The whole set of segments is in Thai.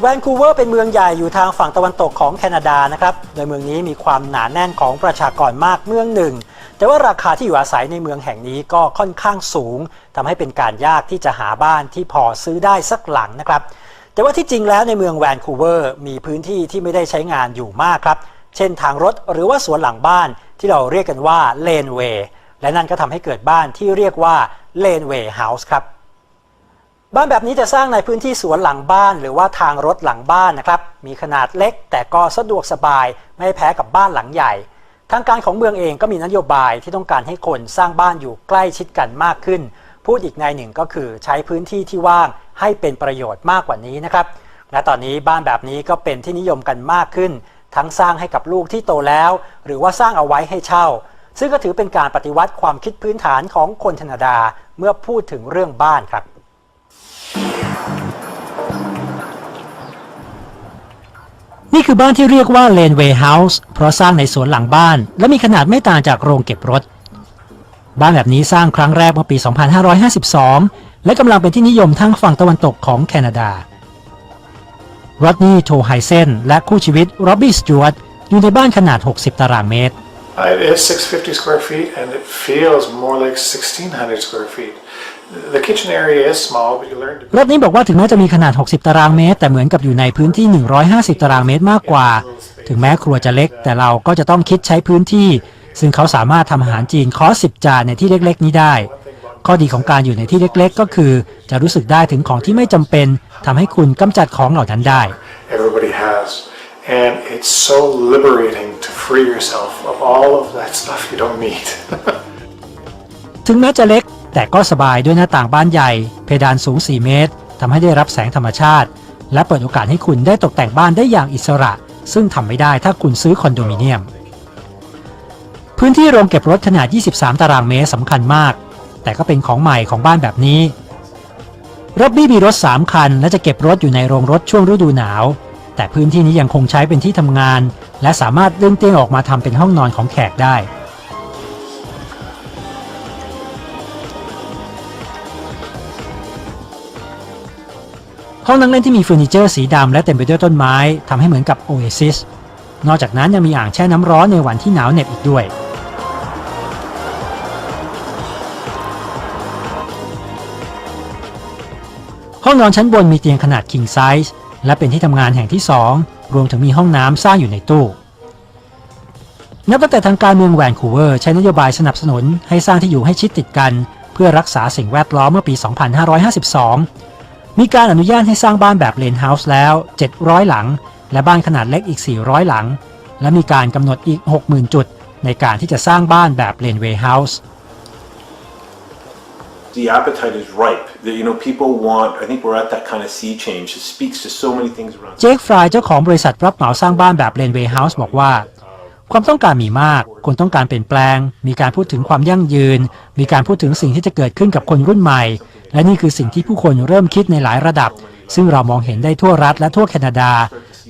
แวนคูเวอร์เป็นเมืองใหญ่อยู่ทางฝั่งตะวันตกของแคนาดานะครับ โดยเมืองนี้มีความหนาแน่นของประชากรมากเมืองหนึ่ง แต่ว่าราคาที่อยู่อาศัยในเมืองแห่งนี้ก็ค่อนข้างสูงทำให้เป็นการยากที่จะหาบ้านที่พอซื้อได้สักหลังนะครับ แต่ว่าที่จริงแล้วในเมืองแวนคูเวอร์มีพื้นที่ที่ไม่ได้ใช้งานอยู่มากครับ เช่นทางรถหรือว่าสวนหลังบ้านที่เราเรียกกันว่าเลนเวย์ และนั่นก็ทำให้เกิดบ้านที่เรียกว่าเลนเวย์เฮาส์ครับ บ้านแบบนี้จะสร้างในพื้นที่สวนหลังบ้านหรือว่าทางรถหลังบ้านนะครับ มีขนาดเล็กแต่ก็สะดวกสบายไม่แพ้กับบ้านหลังใหญ่ ทางการของเมืองเองก็มีนโยบายที่ต้องการให้คนสร้างบ้านอยู่ใกล้ชิดกันมากขึ้น พูดอีกในหนึ่งก็คือใช้พื้นที่ที่ว่างให้เป็นประโยชน์มากกว่านี้นะครับ และตอนนี้บ้านแบบนี้ก็เป็นที่นิยมกันมากขึ้น ทั้งสร้างให้กับลูกที่โตแล้ว หรือว่าสร้างเอาไว้ให้เช่า ซึ่งก็ถือเป็นการปฏิวัติความคิดพื้นฐานของคนแคนาดาเมื่อพูดถึงเรื่องบ้านครับ นี่คือบ้านที่เรียกว่า Laneway House เพราะสร้างในสวนหลังบ้าน และมีขนาดไม่ต่างจากโรงเก็บรถ บ้านแบบนี้สร้างครั้งแรกเมื่อปี 2552 และกำลังเป็นที่นิยมทั้งฝั่งตะวันตกของแคนาดารอดนี่โทไฮเซนและคู่ชีวิตโรบบี้สจวตอยู่ในบ้านขนาด 60 ตารางเมตร It is 650 square feet and it feels more like 1600 square feet. The kitchen area is small, but you learn to รถนี้บอกว่าถึงแม้จะมีขนาด 60 ตารางเมตร แต่เหมือนกับอยู่ในพื้นที่ 150 ตารางเมตรมากกว่า ถึงแม้ครัวจะเล็ก แต่เราก็จะต้องคิดใช้พื้นที่ ซึ่งเขาสามารถทำอาหารจีนคอร์ส10 จานในที่เล็ก ๆ นี้ได้ ข้อดีของการอยู่ในที่เล็ก ๆ ก็คือ จะรู้สึกได้ถึงของที่ไม่จำเป็นทำให้คุณกำจัดของเหล่านั้นได้ everybody has. And it's so liberating to free yourself of all of that stuff you don't need. ถึงแม้จะเล็ก แต่ก็สบายด้วยหน้าต่างบ้านใหญ่ เพดานสูง 4 เมตรทำให้ได้รับแสงธรรมชาติ และเปิดโอกาสให้คุณได้ตกแต่งบ้านได้อย่างอิสระ ซึ่งทำไม่ได้ถ้าคุณซื้อคอนโดมิเนียม พื้นที่โรงเก็บรถขนาด 23 ตารางเมตรสำคัญมาก แต่ก็เป็นของใหม่ของบ้านแบบนี้รถบี้มีรถ 3 คัน และจะเก็บรถอยู่ในโรงรถช่วงฤดูหนาว แต่พื้นที่นี้ยังคงใช้เป็นที่ทำงาน และสามารถเลื่อนเตียงออกมาทำเป็นห้องนอนของแขกได้ ห้องนั่งเล่นที่มีเฟอร์นิเจอร์สีดำและเต็มไปด้วยต้นไม้ทำให้เหมือนกับโอเอซิสนอกจากนั้นยังมีอ่างแช่น้ำร้อนในวันที่หนาวเหน็บอีกด้วย ห้องนอนชั้นบนมีเตียงขนาด king size และเป็นที่ทำงานแห่งที่ 2 รวมถึงมีห้องน้ำสร้างอยู่ในตู้ นับตั้งแต่ทางการเมืองแวนคูเวอร์ใช้นโยบายสนับสนุนให้สร้างที่อยู่ให้ชิดติดกัน เพื่อรักษาสิ่งแวดล้อมเมื่อปี 2552 มีการอนุญาตให้สร้างบ้านแบบเลนเฮาส์แล้ว 700 หลัง และบ้านขนาดเล็กอีก 400 หลัง และมีการกำหนดอีก 60,000 จุด ในการที่จะสร้างบ้านแบบเลนเวย์เฮาส์ the appetite is ripe. That you know, people want. I think we're at that kind of sea change. It speaks to so many things around. เจคฟรายเจ้าของบริษัทรับเหมาสร้างบ้านแบบเลนเวย์เฮาส์บอกว่า ความต้องการมีมาก คนต้องการเปลี่ยนแปลง มีการพูดถึงความยั่งยืน มีการพูดถึงสิ่งที่จะเกิดขึ้นกับคนรุ่นใหม่ และนี่คือสิ่งที่ผู้คนเริ่มคิดในหลายระดับ ซึ่งเรามองเห็นได้ทั่วรัฐและทั่วแคนาดา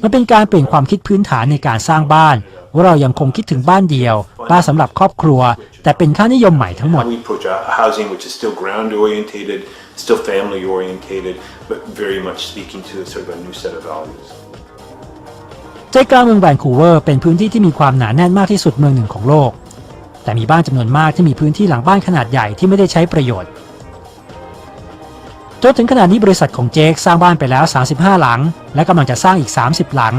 มันเป็นการเปลี่ยนความคิดพื้นฐานในการสร้างบ้าน ว่าเรายังคงคิดถึงบ้านเดียว บ้านสำหรับครอบครัว แต่เป็นค่านิยมใหม่ทั้งหมด How we approach a a housing which is still ground orientated, still family orientated, but very much speaking to sort of a new set of values. ใจกลางเมืองแวนคูเวอร์เป็นพื้นที่ที่มีความหนาแน่นมากที่สุดเมืองหนึ่งของโลก แต่มีบ้านจำนวนมากที่มีพื้นที่หลังบ้านขนาดใหญ่ที่ไม่ได้ใช้ประโยชน์จนถึงขณะนี้บริษัทของเจคสร้างบ้านไปแล้ว 35 หลัง และกำลังจะสร้างอีก 30 หลัง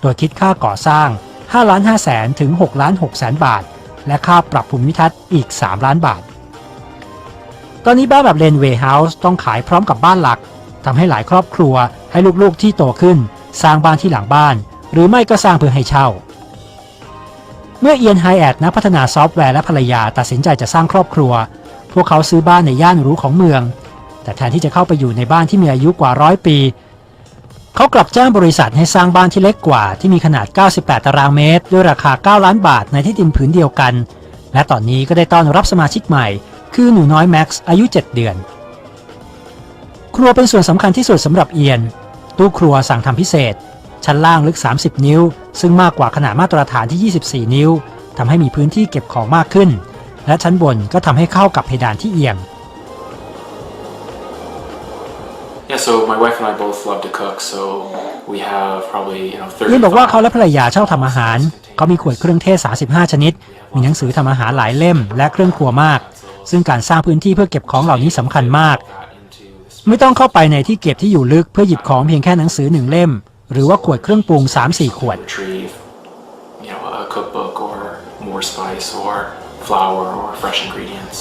โดยคิดค่าก่อสร้าง5ล้าน5แสนถึง6ล้าน6แสนบาท และค่าปรับภูมิทัศน์อีก 3 ล้านบาท ตอนนี้บ้านแบบเลนเวย์เฮาส์ต้องขายพร้อมกับบ้านหลักทำให้หลายครอบครัวให้ลูกๆที่โตขึ้น สร้างบ้านที่หลังบ้าน หรือไม่ก็สร้างเพื่อให้เช่า เมื่อเอียนไฮแอดนักพัฒนาซอฟต์แวร์และภรรยาตัดสินใจจะสร้างครอบครัว พวกเขาซื้อบ้านในย่านรู้ของเมือง แต่แทนที่จะเข้าไปอยู่ในบ้านที่มีอายุกว่าร้อยปี เขากลับจ้างบริษัทให้สร้างบ้านที่เล็กกว่า ที่มีขนาด 98 ตารางเมตร ด้วยราคา 9 ล้านบาทในที่ดินผืนเดียวกัน และตอนนี้ก็ได้ต้อนรับสมาชิกใหม่ คือหนูน้อยแม็กซ์อายุ 7 เดือน ครัวเป็นส่วนสำคัญที่สุดสำหรับเอียน ตู้ครัวสั่งทำพิเศษ ชั้นล่างลึก 30 นิ้ว ซึ่งมากกว่าขนาดมาตรฐานที่ 24 นิ้วทำให้มีพื้นที่เก็บของมากขึ้น และชั้นบนก็ทำให้เข้ากับเพดานที่เอียง Yeah, so my wife and I both love to cook, so we have probably you know 30. ยินบอกว่าเขาและภรรยาชอบทำอาหาร เขามีขวดเครื่องเทศ 35 ชนิด มีหนังสือทำอาหารหลายเล่ม และเครื่องครัวมาก ซึ่งการสร้างพื้นที่เพื่อเก็บของเหล่านี้สำคัญมาก ไม่ต้องเข้าไปในที่เก็บที่อยู่ลึกเพื่อหยิบของเพียงแค่หนังสือหนึ่งเล่ม หรือว่าขวดเครื่องปรุง 3-4 ขวด retrieve, you know, a cookbook or more spice or flour or fresh ingredients.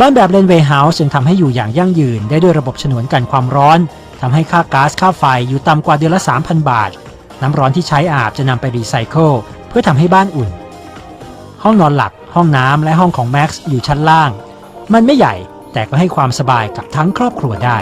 บ้านแบบเลนเวย์เฮาส์จึงทำให้อยู่อย่างยั่งยืนได้ด้วยระบบฉนวนกันความร้อนทำให้ค่าก๊าซค่าไฟอยู่ต่ำกว่าเดือนละ 3,000 บาท น้ำร้อนที่ใช้อาบจะนำไปรีไซเคิลเพื่อทำให้บ้านอุ่น ห้องนอนหลัก ห้องน้ำและห้องของแม็กซ์อยู่ชั้นล่าง มันไม่ใหญ่แต่ก็ให้ความสบายกับทั้งครอบครัวได้